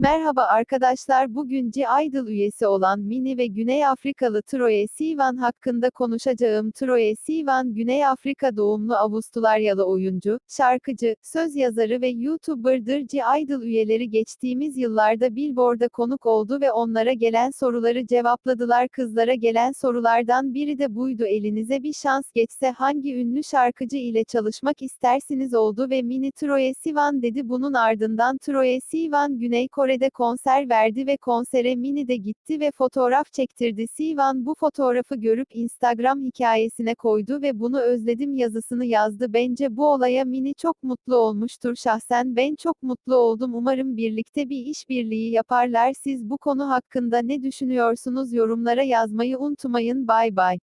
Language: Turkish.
Merhaba arkadaşlar bugün G-Idol üyesi olan Mini ve Güney Afrikalı Troye Sivan hakkında konuşacağım. Troye Sivan Güney Afrika doğumlu Avusturyalı oyuncu, şarkıcı, söz yazarı ve YouTuber'dır. G-Idol üyeleri geçtiğimiz yıllarda Billboard'a konuk oldu ve onlara gelen soruları cevapladılar. Kızlara gelen sorulardan biri de buydu. Elinize bir şans geçse hangi ünlü şarkıcı ile çalışmak istersiniz oldu ve Mini Troye Sivan dedi. Bunun ardından Troye Sivan Güney Kore'de konser verdi ve konsere Mini de gitti ve fotoğraf çektirdi. Sivan bu fotoğrafı görüp Instagram hikayesine koydu ve bunu özledim yazısını yazdı. Bence bu olaya Mini çok mutlu olmuştur. Şahsen ben çok mutlu oldum. Umarım birlikte bir işbirliği yaparlar. Siz bu konu hakkında ne düşünüyorsunuz? Yorumlara yazmayı unutmayın. Bay bay.